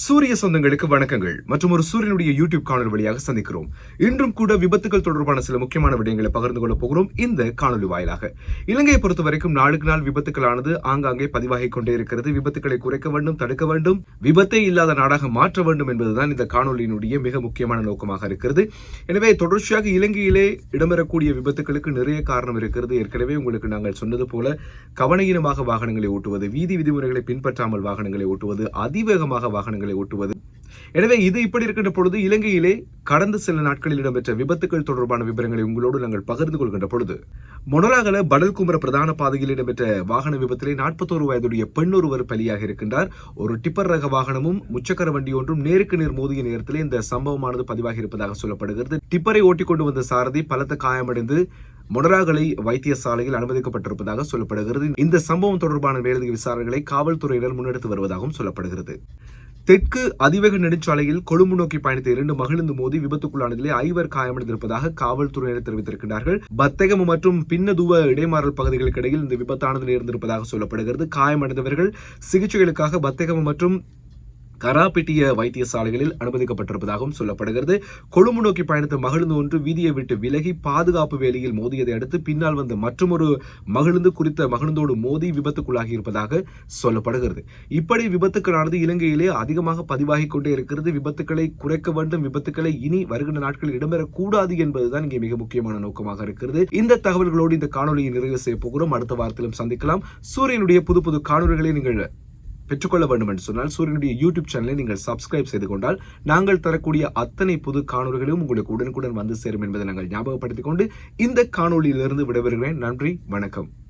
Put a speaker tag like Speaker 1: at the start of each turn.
Speaker 1: சூரிய சொந்தங்களுக்கு வணக்கங்கள். மற்றும் ஒரு சூரியனுடைய யூடியூப் காணொலி வழியாக சந்திக்கிறோம். இன்றும் கூட விபத்துகள் தொடர்பான சில முக்கியமான விடயங்களை பகிர்ந்து கொள்ளப் போகிறோம் இந்த காணொலி வாயிலாக. இலங்கையை பொறுத்த வரைக்கும் நாளுக்கு நாள் விபத்துகளானது ஆங்காங்கே பதிவாகிக் கொண்டே இருக்கிறது. விபத்துகளை குறைக்க வேண்டும் தடுக்க வேண்டும் விபத்தே இல்லாத நாடாக மாற்ற வேண்டும் என்பதுதான் இந்த காணொலியினுடைய மிக முக்கியமான நோக்கமாக இருக்கிறது. எனவே தொடர்ச்சியாக இலங்கையிலே இடம்பெறக்கூடிய விபத்துகளுக்கு நிறைய காரணம் இருக்கிறது. ஏற்கனவே உங்களுக்கு நாங்கள் சொன்னது போல கவனஈனமாக வாகனங்களை ஓட்டுவது வீதி விதிமுறைகளை பின்பற்றாமல் வாகனங்களை ஓட்டுவது அதிவேகமாக வாகனங்கள் ஓட்டுவது எனவே இது இப்படி இருக்கின்ற பொழுது இலங்கையிலே கடந்த சில நாட்களில் இடம்பெற்ற விபத்துகள் தொடர்பான விவரங்களை உங்களோடு நாங்கள் பகிர்ந்து கொள்கின்ற பொழுது மொனராகல படல்குமர பிரதான பாதையில் இடம்பெற்ற வாகன விபத்திலே நாற்பத்தோரு வயதுடைய பெண் ஒருவர் பலியாக இருக்கின்றார். ஒரு டிப்பர் ரக வாகனமும் முச்சக்கர வண்டி ஒன்றும் நேருக்கு நேர் மோதிய நேரத்திலே இந்த சம்பவமானது பதிவாகி இருப்பதாக சொல்லப்படுகிறது. டிப்பரை ஓட்டிக்கொண்டு வந்த சாரதி பலத்த காயமடைந்து மொனராகலை வைத்தியசாலையில் அனுமதிக்கப்பட்டிருப்பதாக சொல்லப்படுகிறது. இந்த சம்பவம் தொடர்பான மேலதிக விசாரணைகளை காவல்துறையினர் முன்னெடுத்து வருவதாகவும் சொல்லப்படுகிறது. தெற்கு அதிவேக நெடுஞ்சாலையில் கொழும்பு நோக்கி பயணித்த இரண்டு மகிழ்ந்து மோதி விபத்துக்குள்ளானதிலே ஐவர் காயமடைந்திருப்பதாக காவல்துறையினர் தெரிவித்திருக்கிறார்கள் பத்தகம் மற்றும் பின்னதுவ இடைமாறல் பகுதிகளுக்கு இடையில் இந்த விபத்தானது நேர்ந்திருப்பதாக சொல்லப்படுகிறது. காயமடைந்தவர்கள் சிகிச்சைகளுக்காக பத்தகம் மற்றும் கராபிட்டிய வைத்தியசாலைகளில் அனுமதிக்கப்பட்டிருப்பதாகவும் சொல்லப்படுகிறது. கொழும்பு நோக்கி பயணித்த மகிழ்ந்து ஒன்று வீதியை விட்டு விலகி பாதுகாப்பு வேலையில் மோதியதை அடுத்து பின்னால் வந்த மற்றொரு மகிழ்ந்து குறித்த மகிழ்ந்தோடு மோதி விபத்துக்குள்ளாகி இருப்பதாக சொல்லப்படுகிறது. இப்படி விபத்துக்களானது இலங்கையிலே அதிகமாக பதிவாகி கொண்டே இருக்கிறது. விபத்துக்களை குறைக்க வேண்டும். விபத்துக்களை இனி வருகின்ற நாட்களில் இடம்பெறக்கூடாது என்பதுதான் இங்கே மிக முக்கியமான நோக்கமாக இருக்கிறது. இந்த தகவல்களோடு இந்த காணொலியை நிறைவு செய்ய போகிறோம். அடுத்த வாரத்திலும் சந்திக்கலாம். சூரியனுடைய புது புது காணொலிகளை நீங்கள் பெற்றுக்கொள்ள வேண்டும் என்று சொன்னால் சூரியனுடைய யூடியூப் சேனலை நீங்கள் சப்ஸ்கிரைப் செய்து கொண்டால் நாங்கள் தரக்கூடிய அத்தனை புது காணொலிகளும் உங்களுக்கு உடனுக்குடன் வந்து சேரும் என்பதை நாங்கள் ஞாபகப்படுத்திக் கொண்டு இந்த காணொலியிலிருந்து விடைபெறுகிறேன். நன்றி வணக்கம்.